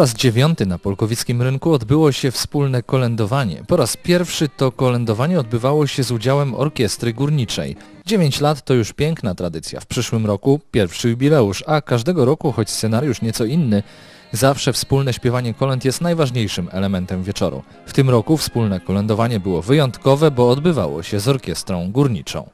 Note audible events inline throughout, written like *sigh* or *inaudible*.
Raz dziewiąty na Polkowickim Rynku odbyło się wspólne kolędowanie. Po raz pierwszy to kolędowanie odbywało się z udziałem orkiestry górniczej. Dziewięć lat to już piękna tradycja. W przyszłym roku pierwszy jubileusz, a każdego roku, choć scenariusz nieco inny, zawsze wspólne śpiewanie kolęd jest najważniejszym elementem wieczoru. W tym roku wspólne kolędowanie było wyjątkowe, bo odbywało się z orkiestrą górniczą.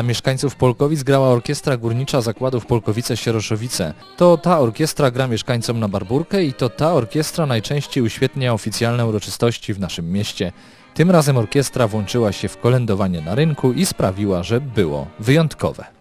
Dla mieszkańców Polkowic grała orkiestra górnicza zakładów Polkowice-Sieroszowice. To ta orkiestra gra mieszkańcom na barburkę i to ta orkiestra najczęściej uświetnia oficjalne uroczystości w naszym mieście. Tym razem orkiestra włączyła się w kolędowanie na rynku i sprawiła, że było wyjątkowe.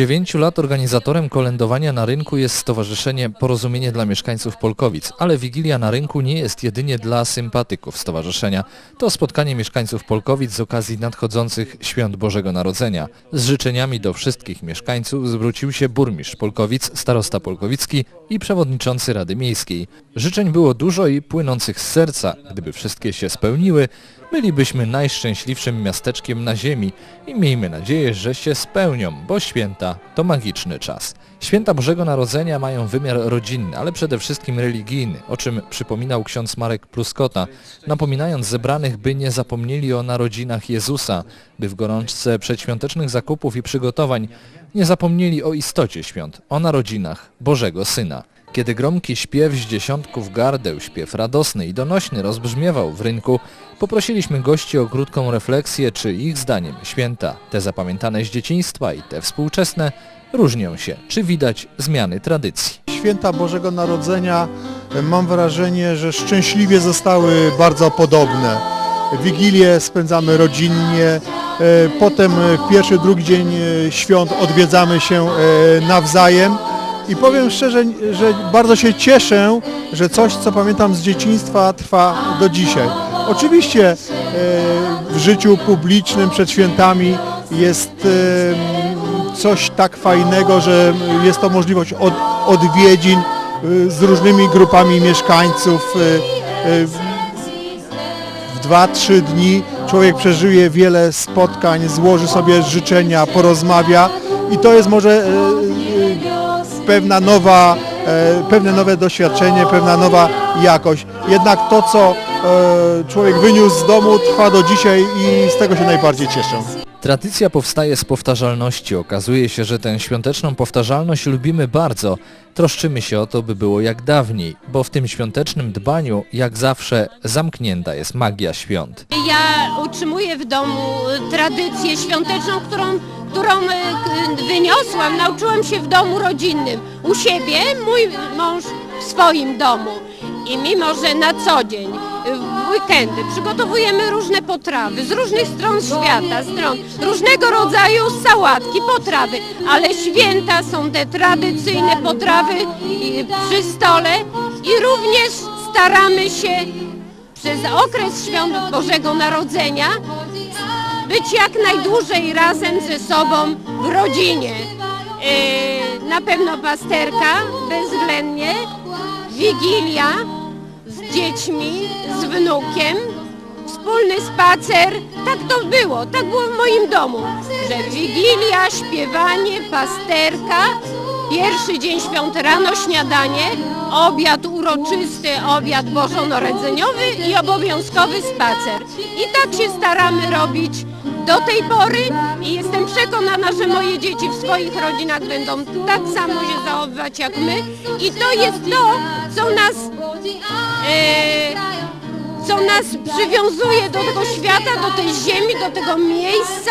Dziewięciu lat organizatorem kolędowania na rynku jest Stowarzyszenie Porozumienie dla Mieszkańców Polkowic, ale Wigilia na rynku nie jest jedynie dla sympatyków stowarzyszenia. To spotkanie mieszkańców Polkowic z okazji nadchodzących Świąt Bożego Narodzenia. Z życzeniami do wszystkich mieszkańców zwrócił się burmistrz Polkowic, starosta Polkowicki i przewodniczący Rady Miejskiej. Życzeń było dużo i płynących z serca. Gdyby wszystkie się spełniły, bylibyśmy najszczęśliwszym miasteczkiem na ziemi i miejmy nadzieję, że się spełnią, bo święta to magiczny czas. Święta Bożego Narodzenia mają wymiar rodzinny, ale przede wszystkim religijny, o czym przypominał ksiądz Marek Pluskota, napominając zebranych, by nie zapomnieli o narodzinach Jezusa, by w gorączce przedświątecznych zakupów i przygotowań nie zapomnieli o istocie świąt, o narodzinach Bożego Syna. Kiedy gromki śpiew z dziesiątków gardeł, śpiew radosny i donośny rozbrzmiewał w rynku, poprosiliśmy gości o krótką refleksję, czy ich zdaniem święta, te zapamiętane z dzieciństwa i te współczesne, różnią się, czy widać zmiany tradycji. Święta Bożego Narodzenia e, mam wrażenie, że szczęśliwie zostały bardzo podobne. Wigilię spędzamy rodzinnie, e, potem e, pierwszy, drugi dzień świąt odwiedzamy się nawzajem i powiem szczerze, że bardzo się cieszę, że coś, co pamiętam z dzieciństwa trwa do dzisiaj. Oczywiście e, w życiu publicznym przed świętami jest e, coś tak fajnego, że jest to możliwość od, odwiedzin y, z różnymi grupami mieszkańców. w- W 2-3 dni człowiek przeżyje wiele spotkań, złoży sobie życzenia, porozmawia i to jest może pewna nowa, e, pewne nowe doświadczenie, pewna nowa jakość. Jednak to, co e, człowiek wyniósł z domu trwa do dzisiaj i z tego się najbardziej cieszę. Tradycja powstaje z powtarzalności. Okazuje się, że tę świąteczną powtarzalność lubimy bardzo. Troszczymy się o to, by było jak dawniej, bo w tym świątecznym dbaniu, jak zawsze, zamknięta jest magia świąt. Ja utrzymuję w domu tradycję świąteczną, którą, którą k- wyniosłam, nauczyłam się w domu rodzinnym. U siebie, mój mąż w swoim domu. I mimo, że na co dzień, w weekendy. Przygotowujemy różne potrawy z różnych stron świata, stron, różnego rodzaju sałatki, potrawy, ale święta są te tradycyjne potrawy przy stole. I również staramy się przez okres świąt Bożego Narodzenia być jak najdłużej razem ze sobą w rodzinie. Yy, na pewno pasterka, bezwzględnie, wigilia z dziećmi, z wnukiem, wspólny spacer. Tak to było, tak było w moim domu, że wigilia, śpiewanie, pasterka, pierwszy dzień świąt rano śniadanie, obiad uroczysty, obiad bożonarodzeniowy i obowiązkowy spacer. I tak się staramy robić do tej pory i jestem przekonana, że moje dzieci w swoich rodzinach będą tak samo się zachowywać jak my i to jest to, co nas e, co nas przywiązuje do tego świata, do tej ziemi, do tego miejsca,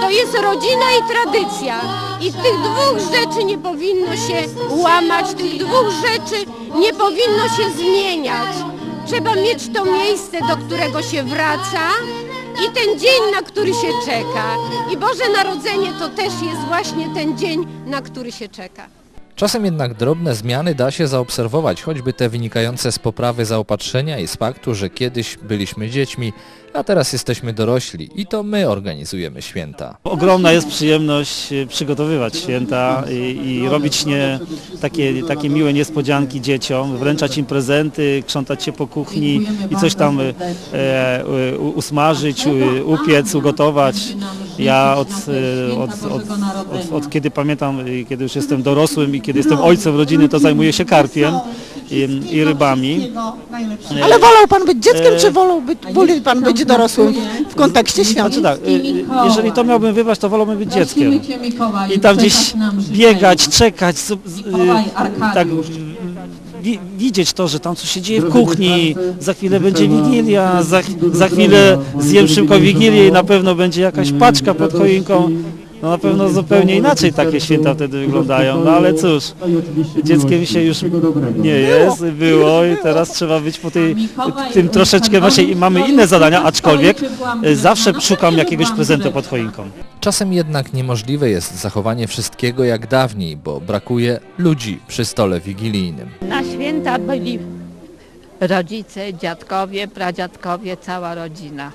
to jest rodzina i tradycja. I tych dwóch rzeczy nie powinno się łamać, tych dwóch rzeczy nie powinno się zmieniać. Trzeba mieć to miejsce, do którego się wraca i ten dzień, na który się czeka. I Boże Narodzenie to też jest właśnie ten dzień, na który się czeka. Czasem jednak drobne zmiany da się zaobserwować, choćby te wynikające z poprawy zaopatrzenia i z faktu, że kiedyś byliśmy dziećmi, a teraz jesteśmy dorośli i to my organizujemy święta. Ogromna jest przyjemność e, przygotowywać święta i, i robić nie, takie, takie miłe niespodzianki dzieciom, wręczać im prezenty, krzątać się po kuchni i coś tam e, usmażyć, upiec, ugotować. Ja od, e, od, od, od, od kiedy pamiętam, e, kiedy już jestem dorosłym i kiedy jestem ojcem rodziny, to zajmuję się karpiem i, i rybami. Ale wolał pan być dzieckiem, E, czy wolał być, woli pan być dorosłym w kontekście świąt? Znaczy tak, e, jeżeli to miałbym wybrać, to wolałbym być dzieckiem. i tam gdzieś biegać, czekać, z, z, y, tak wi, widzieć to, że tam coś się dzieje w kuchni, za chwilę będzie wigilia, za, za chwilę zjem szybko wigilię i na pewno będzie jakaś paczka pod choinką. No na pewno zupełnie inaczej takie święta wtedy wyglądają, no ale cóż, dzieckiem się już nie jest, było i teraz trzeba być po tej, tym troszeczkę, właśnie i mamy inne zadania, aczkolwiek zawsze szukam jakiegoś prezentu pod choinką. Czasem jednak niemożliwe jest zachowanie wszystkiego jak dawniej, bo brakuje ludzi przy stole wigilijnym. Na święta byli rodzice, dziadkowie, pradziadkowie, cała rodzina.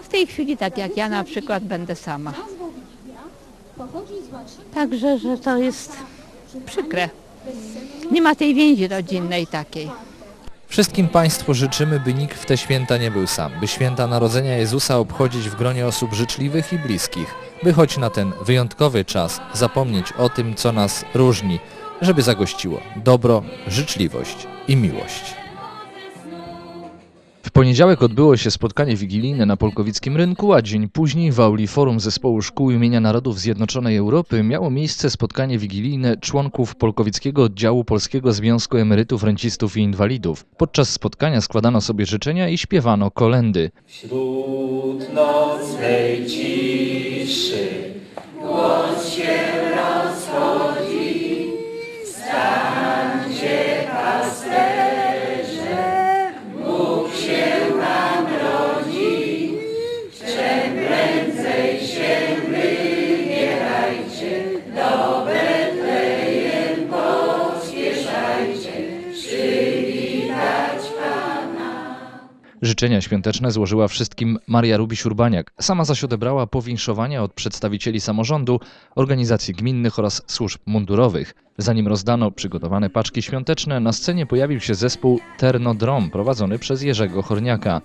A w tej chwili, tak jak ja na przykład, będę sama. Także, że to jest przykre. Nie ma tej więzi rodzinnej takiej. Wszystkim Państwu życzymy, by nikt w te święta nie był sam, by święta Narodzenia Jezusa obchodzić w gronie osób życzliwych i bliskich, by choć na ten wyjątkowy czas zapomnieć o tym, co nas różni, żeby zagościło dobro, życzliwość i miłość. Poniedziałek odbyło się spotkanie wigilijne na Polkowickim Rynku, a dzień później w auli Forum Zespołu Szkół imienia Narodów Zjednoczonej Europy miało miejsce spotkanie wigilijne członków Polkowickiego Oddziału Polskiego Związku Emerytów, Rencistów i Inwalidów. Podczas spotkania składano sobie życzenia i śpiewano kolendy. Wśród nocnej ciszy głos się rozchodzi, stańcie pasterze, Bóg się Życzenia świąteczne złożyła wszystkim Maria Rubiś-Urbaniak. Sama zaś odebrała powinszowania od przedstawicieli samorządu, organizacji gminnych oraz służb mundurowych. Zanim rozdano przygotowane paczki świąteczne, na scenie pojawił się zespół Ternodrom prowadzony przez Jerzego Horniaka.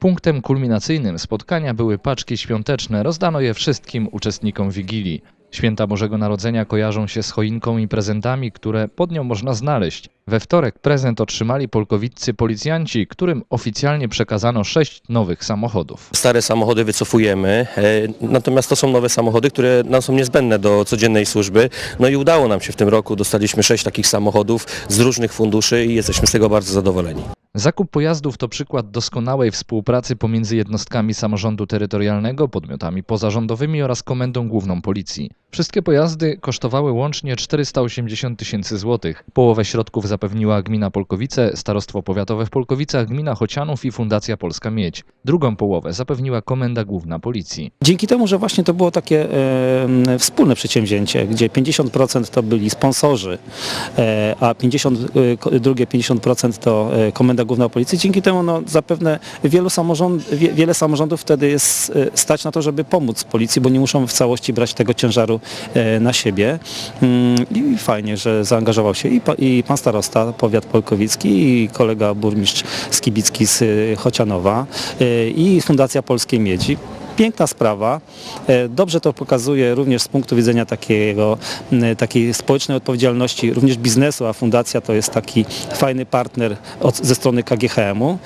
Punktem kulminacyjnym spotkania były paczki świąteczne, rozdano je wszystkim uczestnikom Wigilii. Święta Bożego Narodzenia kojarzą się z choinką i prezentami, które pod nią można znaleźć. We wtorek prezent otrzymali polkowiccy policjanci, którym oficjalnie przekazano sześć nowych samochodów. Stare samochody wycofujemy, e, natomiast to są nowe samochody, które nam są niezbędne do codziennej służby. No i udało nam się w tym roku, dostaliśmy sześć takich samochodów z różnych funduszy i jesteśmy z tego bardzo zadowoleni. Zakup pojazdów to przykład doskonałej współpracy pomiędzy jednostkami samorządu terytorialnego, podmiotami pozarządowymi oraz Komendą Główną Policji. Wszystkie pojazdy kosztowały łącznie 480 tysięcy złotych. Połowę środków zapewniła gmina Polkowice, Starostwo Powiatowe w Polkowicach, gmina Chocianów i Fundacja Polska Miedź. Drugą połowę zapewniła Komenda Główna Policji. Dzięki temu, że właśnie to było takie e, wspólne przedsięwzięcie, gdzie 50% to byli sponsorzy, e, a 50, e, drugie 50% to e, Komenda Główna Policji, dzięki temu no, zapewne wielu samorząd, wie, wiele samorządów wtedy jest e, stać na to, żeby pomóc policji, bo nie muszą w całości brać tego ciężaru e, na siebie. Mm, I fajnie, że zaangażował się i, i pan starosta, powiat polkowicki i kolega burmistrz Skibicki z e, Chocianowa e, i Fundacja Polskiej Miedzi piękna sprawa. Dobrze to pokazuje również z punktu widzenia takiego, takiej społecznej odpowiedzialności również biznesu, a fundacja to jest taki fajny partner od, ze strony KGHM-u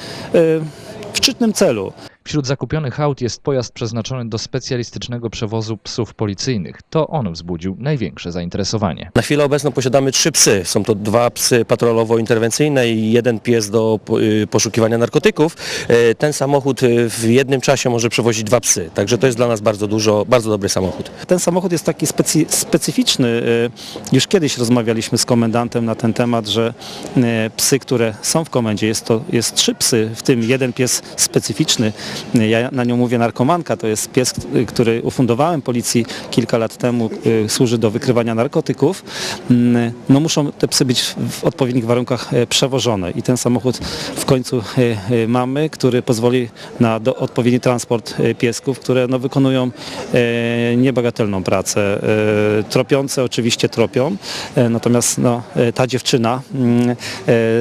w szczytnym celu. Wśród zakupionych aut jest pojazd przeznaczony do specjalistycznego przewozu psów policyjnych. To on wzbudził największe zainteresowanie. Na chwilę obecną posiadamy trzy psy. Są to dwa psy patrolowo-interwencyjne i jeden pies do y, poszukiwania narkotyków. E, Ten samochód y, w jednym czasie może przewozić dwa psy, także to jest dla nas bardzo dużo, bardzo dobry samochód. Ten samochód jest taki specy, specyficzny. Już kiedyś rozmawialiśmy z komendantem na ten temat, że psy, które są w komendzie, jest to jest trzy psy, w tym jeden pies specyficzny. Ja na nią mówię narkomanka, to jest pies, który ufundowałem policji kilka lat temu, e, służy do wykrywania narkotyków. Mm, No muszą te psy być w odpowiednich warunkach e, przewożone i ten samochód w końcu e, e, mamy, który pozwoli na odpowiedni transport piesków, które no, wykonują niebagatelną pracę. Tropiące oczywiście tropią, natomiast no, ta dziewczyna mm,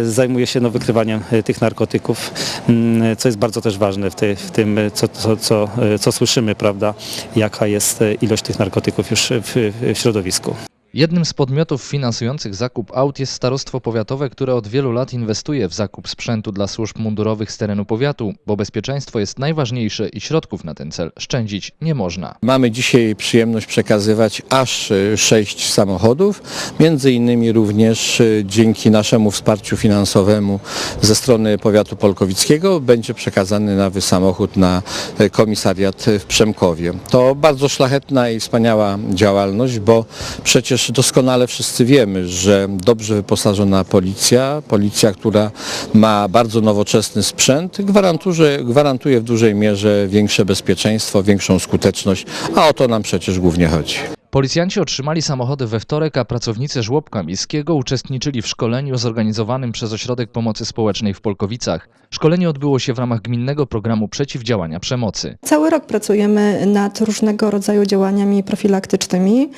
zajmuje się no, wykrywaniem tych narkotyków, mm, co jest bardzo też ważne w, tej, w tym, co, co, co, co słyszymy, prawda, jaka jest ilość tych narkotyków już w, w środowisku. Jednym z podmiotów finansujących zakup aut jest Starostwo Powiatowe, które od wielu lat inwestuje w zakup sprzętu dla służb mundurowych z terenu powiatu, bo bezpieczeństwo jest najważniejsze i środków na ten cel szczędzić nie można. Mamy dzisiaj przyjemność przekazywać aż sześć samochodów, między innymi również e, dzięki naszemu wsparciu finansowemu ze strony powiatu polkowickiego będzie przekazany nowy samochód na e, komisariat w Przemkowie. To bardzo szlachetna i wspaniała działalność, bo przecież doskonale wszyscy wiemy, że dobrze wyposażona policja, policja, która ma bardzo nowoczesny sprzęt, gwarantuje, gwarantuje w dużej mierze większe bezpieczeństwo, większą skuteczność, a o to nam przecież głównie chodzi. Policjanci otrzymali samochody we wtorek, a pracownicy żłobka miejskiego uczestniczyli w szkoleniu zorganizowanym przez Ośrodek Pomocy Społecznej w Polkowicach. Szkolenie odbyło się w ramach gminnego programu przeciwdziałania przemocy. Cały rok pracujemy nad różnego rodzaju działaniami profilaktycznymi.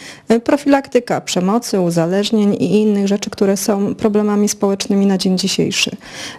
Profilaktyka przemocy, uzależnień i innych rzeczy, które są problemami społecznymi na dzień dzisiejszy.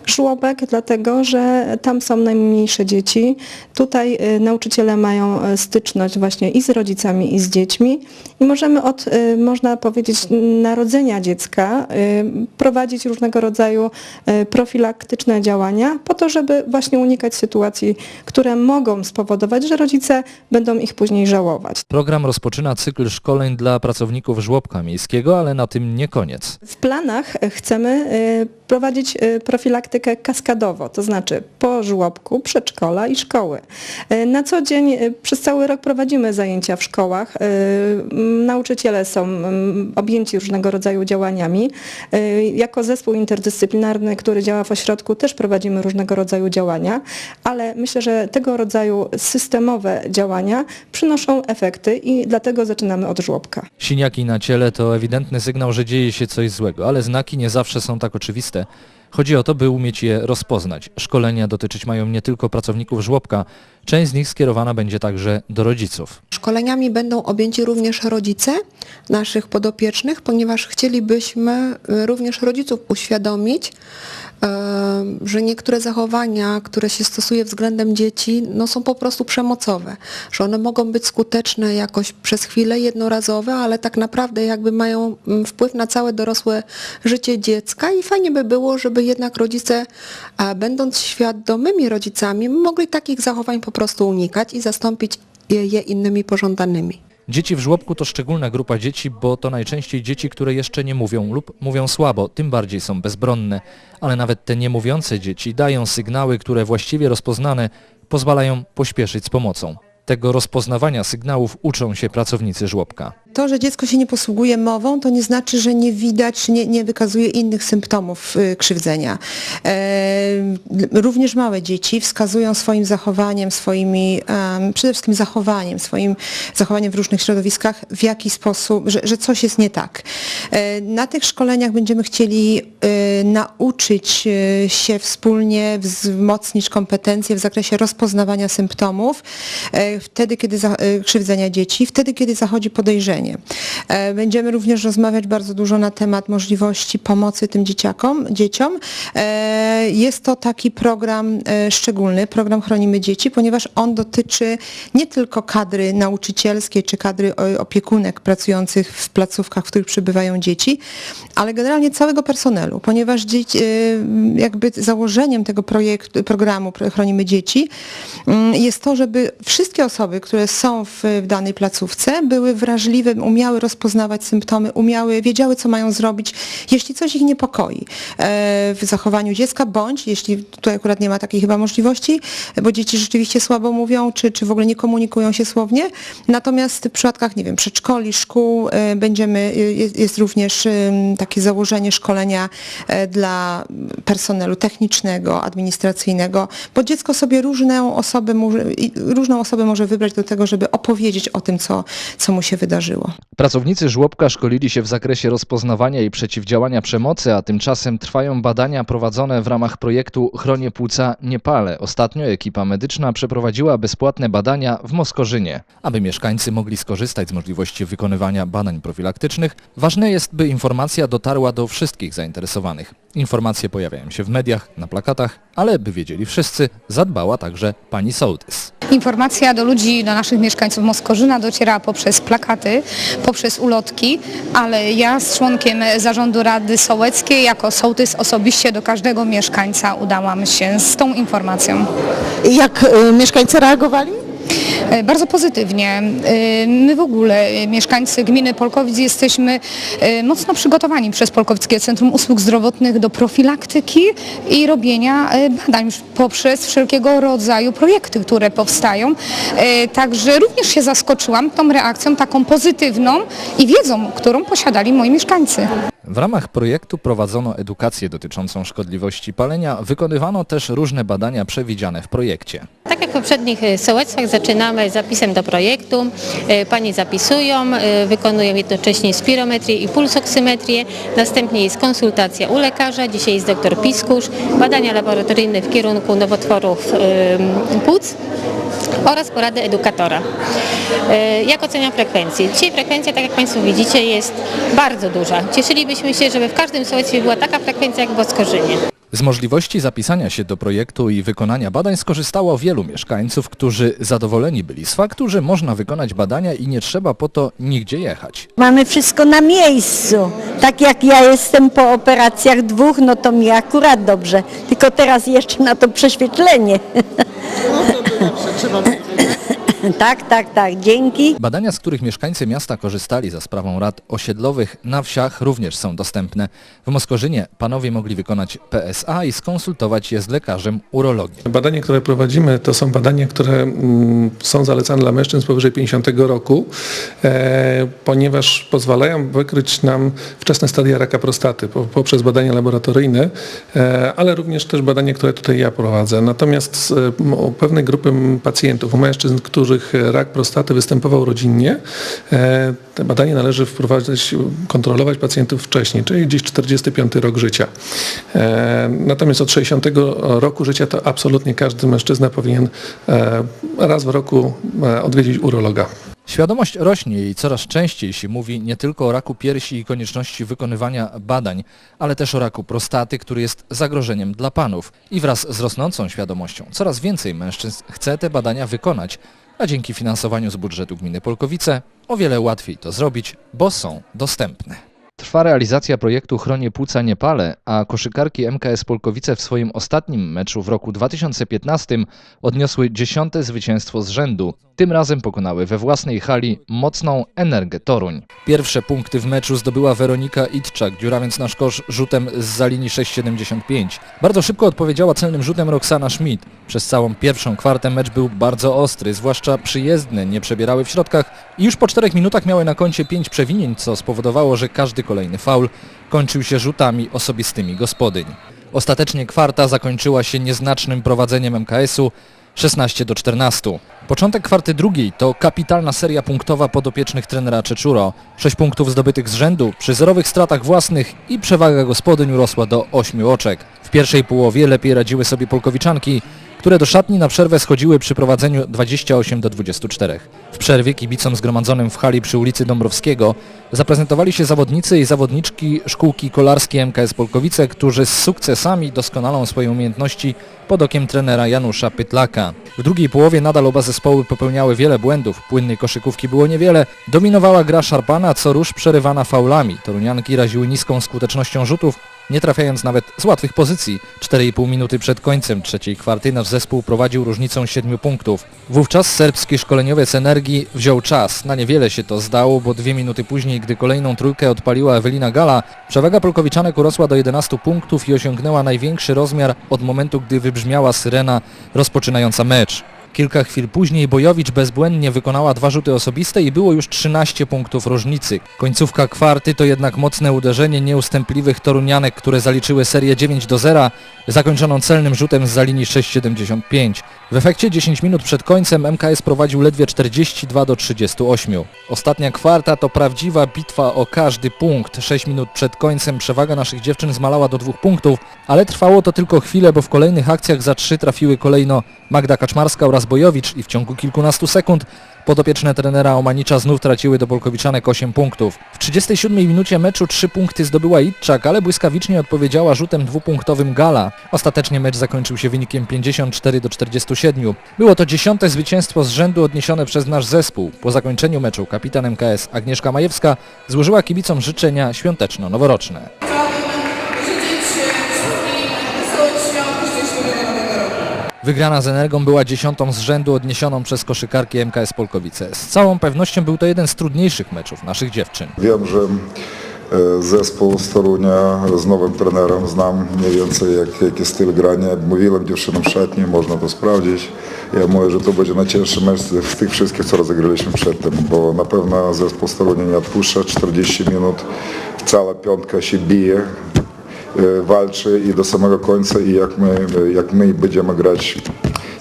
Żłobek dlatego, że tam są najmniejsze dzieci. Tutaj e, nauczyciele mają e, styczność właśnie i z rodzicami, i z dziećmi. I możemy od, e, można powiedzieć, narodzenia dziecka e, prowadzić różnego rodzaju e, profilaktyczne działania po to, żeby właśnie unikać sytuacji, które mogą spowodować, że rodzice będą ich później żałować. Program rozpoczyna cykl szkoleń dla pracowników żłobka miejskiego, ale na tym nie koniec. W planach chcemy prowadzić profilaktykę kaskadowo, to znaczy po żłobku, przedszkola i szkoły. Na co dzień przez cały rok prowadzimy zajęcia w szkołach. Nauczyciele są objęci różnego rodzaju działaniami. E, Jako zespół interdyscyplinarny, który działa w ośrodku, też prowadzimy różnego rodzaju działania, ale myślę, że tego rodzaju systemowe działania przynoszą efekty i dlatego zaczynamy od żłobka. Siniaki na ciele to ewidentny sygnał, że dzieje się coś złego, ale znaki nie zawsze są tak oczywiste. Chodzi o to, by umieć je rozpoznać. Szkolenia dotyczyć mają nie tylko pracowników żłobka, część z nich skierowana będzie także do rodziców. Szkoleniami będą objęci również rodzice naszych podopiecznych, ponieważ chcielibyśmy y, również rodziców uświadomić, że niektóre zachowania, które się stosuje względem dzieci, no są po prostu przemocowe, że one mogą być skuteczne jakoś przez chwilę, jednorazowe, ale tak naprawdę jakby mają mm, wpływ na całe dorosłe życie dziecka i fajnie by było, żeby jednak rodzice, będąc świadomymi rodzicami, mogli takich zachowań po prostu unikać i zastąpić je innymi pożądanymi. Dzieci w żłobku to szczególna grupa dzieci, bo to najczęściej dzieci, które jeszcze nie mówią lub mówią słabo, tym bardziej są bezbronne. Ale nawet te niemówiące dzieci dają sygnały, które właściwie rozpoznane pozwalają pośpieszyć z pomocą. Tego rozpoznawania sygnałów uczą się pracownicy żłobka. To, że dziecko się nie posługuje mową, to nie znaczy, że nie widać, nie, nie wykazuje innych symptomów y, krzywdzenia. E, Również małe dzieci wskazują swoim zachowaniem, swoimi, przede wszystkim zachowaniem, swoim zachowaniem w różnych środowiskach, w jaki sposób, że, że coś jest nie tak. E, Na tych szkoleniach będziemy chcieli e, nauczyć e, się wspólnie wzmocnić kompetencje w zakresie rozpoznawania symptomów, e, wtedy, kiedy krzywdzenia dzieci, wtedy, kiedy zachodzi podejrzenie. E, Będziemy również rozmawiać bardzo dużo na temat możliwości pomocy tym dzieciakom, dzieciom. E, Jest to taki program e, szczególny, program Chronimy Dzieci, ponieważ on dotyczy nie tylko kadry nauczycielskiej czy kadry opiekunek pracujących w placówkach, w których przebywają dzieci, ale generalnie całego personelu, ponieważ dzieci, jakby założeniem tego projektu, programu Chronimy Dzieci mm, jest to, żeby wszystkie osoby, które są w danej placówce były wrażliwe, umiały rozpoznawać symptomy, umiały, wiedziały co mają zrobić, jeśli coś ich niepokoi e, w zachowaniu dziecka, bądź jeśli tutaj akurat nie ma takiej chyba możliwości, bo dzieci rzeczywiście słabo mówią, czy, czy w ogóle nie komunikują się słownie, natomiast w przypadkach, nie wiem, przedszkoli, szkół e, będziemy, e, jest, jest również takie założenie szkolenia dla personelu technicznego, administracyjnego, bo dziecko sobie różną osobę, różną osobę może wybrać do tego, żeby opowiedzieć o tym, co, co mu się wydarzyło. Pracownicy żłobka szkolili się w zakresie rozpoznawania i przeciwdziałania przemocy, a tymczasem trwają badania prowadzone w ramach projektu Chronie Płuca Nie Palę. Ostatnio ekipa medyczna przeprowadziła bezpłatne badania w Moskorzynie. Aby mieszkańcy mogli skorzystać z możliwości wykonywania badań profilaktycznych, ważne jest, by informacja dotarła do wszystkich zainteresowanych. Informacje pojawiają się w mediach, na plakatach, ale by wiedzieli wszyscy, zadbała także pani sołtys. Informacja do ludzi, do naszych mieszkańców Moskorzyna dociera poprzez plakaty, poprzez ulotki, ale ja z członkiem zarządu Rady Sołeckiej jako sołtys osobiście do każdego mieszkańca udałam się z tą informacją. Jak y, mieszkańcy reagowali? E, Bardzo pozytywnie. E, My w ogóle, e, mieszkańcy gminy Polkowic, jesteśmy mocno przygotowani przez Polkowickie Centrum Usług Zdrowotnych do profilaktyki i robienia badań poprzez wszelkiego rodzaju projekty, które powstają. Także również się zaskoczyłam tą reakcją taką pozytywną i wiedzą, którą posiadali moi mieszkańcy. W ramach projektu prowadzono edukację dotyczącą szkodliwości palenia, wykonywano też różne badania przewidziane w projekcie. Jak w poprzednich e, sołectwach zaczynamy zapisem do projektu. E, Panie zapisują, e, wykonują jednocześnie spirometrię i pulsoksymetrię. Następnie jest konsultacja u lekarza, dzisiaj jest doktor Piskusz, badania laboratoryjne w kierunku nowotworów płuc oraz porady edukatora. Jak oceniam frekwencję? Dzisiaj frekwencja, tak jak Państwo widzicie, jest bardzo duża. Cieszylibyśmy się, żeby w każdym sołectwie była taka frekwencja jak w Boskorzynie. Z możliwości zapisania się do projektu i wykonania badań skorzystało wielu mieszkańców, którzy zadowoleni byli z faktu, że można wykonać badania i nie trzeba po to nigdzie jechać. Mamy wszystko na miejscu. Tak jak ja jestem po operacjach dwóch, no to mi akurat dobrze. Tylko teraz jeszcze na to prześwietlenie. *laughs* tak, tak, tak. Dzięki. Badania, z których mieszkańcy miasta korzystali za sprawą rad osiedlowych na wsiach również są dostępne. W Moskorzynie panowie mogli wykonać PSA i skonsultować je z lekarzem urologiem. Badania, które prowadzimy, to są badania, które mm, są zalecane dla mężczyzn powyżej 50 roku, e, ponieważ pozwalają wykryć nam wczesne stadia raka prostaty po, poprzez badania laboratoryjne, e, ale również też badania, które tutaj ja prowadzę. Natomiast e, m- u pewnej grupy pacjentów, u mężczyzn, których rak prostaty występował rodzinnie, e, te badania należy wprowadzać, kontrolować pacjentów wcześniej, czyli gdzieś 45 rok życia. E, Natomiast od 60 roku życia to absolutnie każdy mężczyzna powinien e, raz w roku e, odwiedzić urologa. Świadomość rośnie i coraz częściej się mówi nie tylko o raku piersi i konieczności wykonywania badań, ale też o raku prostaty, który jest zagrożeniem dla panów. I wraz z rosnącą świadomością coraz więcej mężczyzn chce te badania wykonać, a dzięki finansowaniu z budżetu gminy Polkowice o wiele łatwiej to zrobić, bo są dostępne. Trwa realizacja projektu Chronie Płuca Nie Pale, a koszykarki MKS Polkowice w swoim ostatnim meczu w roku 2015 odniosły dziesiąte zwycięstwo z rzędu. Tym razem pokonały we własnej hali mocną Energię Toruń. Pierwsze punkty w meczu zdobyła Weronika Itczak, dziurawiąc nasz kosz rzutem z za linii 6,75. Bardzo szybko odpowiedziała celnym rzutem Roxana Schmidt. Przez całą pierwszą kwartę mecz był bardzo ostry, zwłaszcza przyjezdne nie przebierały w środkach i już po czterech minutach miały na koncie pięć przewinień, co spowodowało, że każdy kolejny faul kończył się rzutami osobistymi gospodyń. Ostatecznie kwarta zakończyła się nieznacznym prowadzeniem MKS-u 16 do 14. Początek kwarty drugiej to kapitalna seria punktowa podopiecznych trenera Czeczuro. 6 punktów zdobytych z rzędu przy zerowych stratach własnych i przewaga gospodyń urosła do 8 oczek. W pierwszej połowie lepiej radziły sobie Polkowiczanki, które do szatni na przerwę schodziły przy prowadzeniu 28 do 24. W przerwie kibicom zgromadzonym w hali przy ulicy Dąbrowskiego zaprezentowali się zawodnicy i zawodniczki szkółki kolarskiej MKS Polkowice, którzy z sukcesami doskonalą swoje umiejętności pod okiem trenera Janusza Pytlaka. W drugiej połowie nadal oba zespoły popełniały wiele błędów, płynnej koszykówki było niewiele, dominowała gra szarpana, co rusz przerywana faulami. Torunianki raziły niską skutecznością rzutów, nie trafiając nawet z łatwych pozycji. 4,5 minuty przed końcem trzeciej kwarty nasz zespół prowadził różnicą 7 punktów. Wówczas serbski szkoleniowiec Energii wziął czas. Na niewiele się to zdało, bo dwie minuty później, gdy kolejną trójkę odpaliła Ewelina Gala, przewaga Polkowiczanek urosła do 11 punktów i osiągnęła największy rozmiar od momentu, gdy wybrzmiała syrena rozpoczynająca mecz. Kilka chwil później Bojowicz bezbłędnie wykonała dwa rzuty osobiste i było już 13 punktów różnicy. Końcówka kwarty to jednak mocne uderzenie nieustępliwych Torunianek, które zaliczyły serię 9 do 0, zakończoną celnym rzutem z za linii 6,75. W efekcie 10 minut przed końcem MKS prowadził ledwie 42 do 38. Ostatnia kwarta to prawdziwa bitwa o każdy punkt. 6 minut przed końcem przewaga naszych dziewczyn zmalała do dwóch punktów, ale trwało to tylko chwilę, bo w kolejnych akcjach za trzy trafiły kolejno Magda Kaczmarska oraz Bojowicz i w ciągu kilkunastu sekund podopieczne trenera Omanicza znów traciły do Polkowiczanek 8 punktów. W 37 minucie meczu 3 punkty zdobyła Itczak, ale błyskawicznie odpowiedziała rzutem dwupunktowym Gala. Ostatecznie mecz zakończył się wynikiem 54 do 47. Było to dziesiąte zwycięstwo z rzędu odniesione przez nasz zespół. Po zakończeniu meczu kapitan MKS Agnieszka Majewska złożyła kibicom życzenia świąteczno-noworoczne. Wygrana z Energią była dziesiątą z rzędu odniesioną przez koszykarki MKS Polkowice. Z całą pewnością był to jeden z trudniejszych meczów naszych dziewczyn. Wiem, że e, zespół z Torunia z nowym trenerem znam mniej więcej jak, jaki styl grania. Mówiłem dziewczynom w szatni, można to sprawdzić. Ja mówię, że to będzie najcięższy mecz z tych wszystkich, co rozegraliśmy przedtem, bo na pewno zespół z Torunia nie odpuszcza. 40 minut cała piątka się bije, walczy i do samego końca i jak my, jak my będziemy grać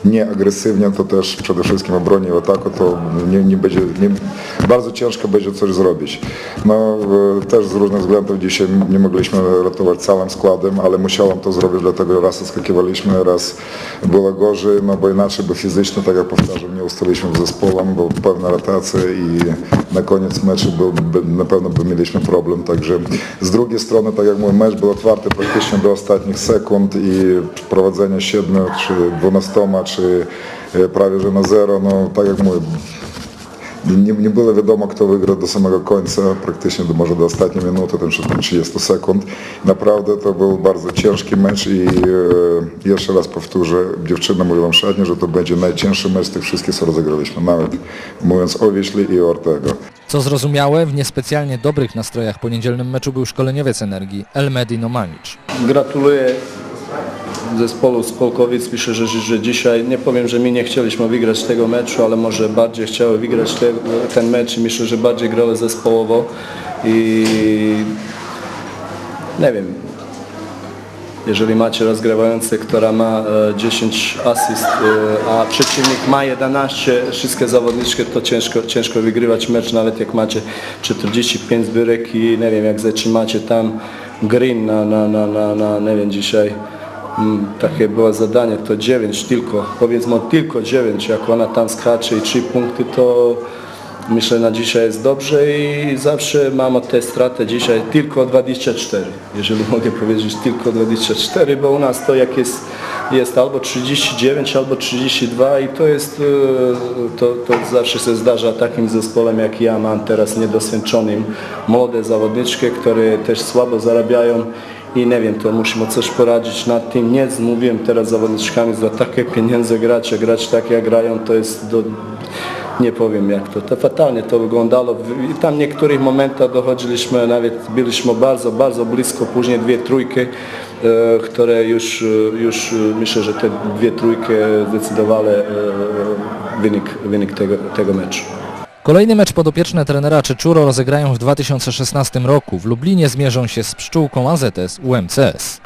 nie agresywnie, to też przede wszystkim w obronie i w ataku, to nie, nie będzie, nie, bardzo ciężko będzie coś zrobić. No e, też z różnych względów dzisiaj nie mogliśmy ratować całym składem, ale musiałem to zrobić, dlatego raz odskakiwaliśmy, raz było gorzej, no bo inaczej, bo fizycznie, tak jak powtarzam, nie ustaliśmy w zespołem, bo pewna rotacja i na koniec meczu był, by, na pewno by mieliśmy problem, także z drugiej strony, tak jak mój mecz był otwarty praktycznie do ostatnich sekund i prowadzenie 7 czy 12 czy e, prawie że na zero, no tak jak mówię, nie, nie było wiadomo, kto wygra do samego końca, praktycznie do, może do ostatniej minuty, tam wszystko 30 sekund. Naprawdę to był bardzo ciężki mecz i e, jeszcze raz powtórzę, dziewczyny mówią szatnie, że to będzie najcięższy mecz z tych wszystkich, co rozegraliśmy, nawet mówiąc o Wiśli i o Ortego. Co zrozumiałe, w niespecjalnie dobrych nastrojach po niedzielnym meczu był szkoleniowiec Energii Elmedin Omanicz. Gratuluję zespołu z Polkowic. Myślę, że, że dzisiaj, nie powiem, że my nie chcieliśmy wygrać tego meczu, ale może bardziej chciały wygrać te, ten mecz i myślę, że bardziej grały zespołowo i nie wiem, jeżeli macie rozgrywający, która ma e, 10 asyst, e, a przeciwnik ma 11, wszystkie zawodniczki, to ciężko, ciężko wygrywać mecz, nawet jak macie 45 zbiórek i nie wiem, jak zatrzymacie tam green na, na, na, na, na nie wiem, dzisiaj takie było zadanie, to 9 tylko, powiedzmy tylko 9, jak ona tam skacze i 3 punkty, to myślę na dzisiaj jest dobrze i zawsze mam te straty dzisiaj tylko 24, jeżeli *laughs* mogę powiedzieć tylko 24, bo u nas to jak jest, jest albo 39, albo 32 i to jest, e, to, to zawsze się zdarza takim zespołem jak ja mam teraz niedoświadczonym, młode zawodniczki, które też słabo zarabiają i nie wiem, to musimy coś poradzić nad tym. Nie mówiłem teraz zawodniczkami za takie pieniądze grać, a grać tak jak grają to jest do, nie powiem jak to, to fatalnie to wyglądało i tam niektórych momentach dochodziliśmy, nawet byliśmy bardzo, bardzo blisko, później dwie trójki, e, które już, e, już e, myślę, że te dwie trójki zdecydowały wynik, wynik tego, tego meczu. Kolejny mecz podopieczne trenera Czeczuro rozegrają w 2016 roku. W Lublinie zmierzą się z pszczółką AZS UMCS.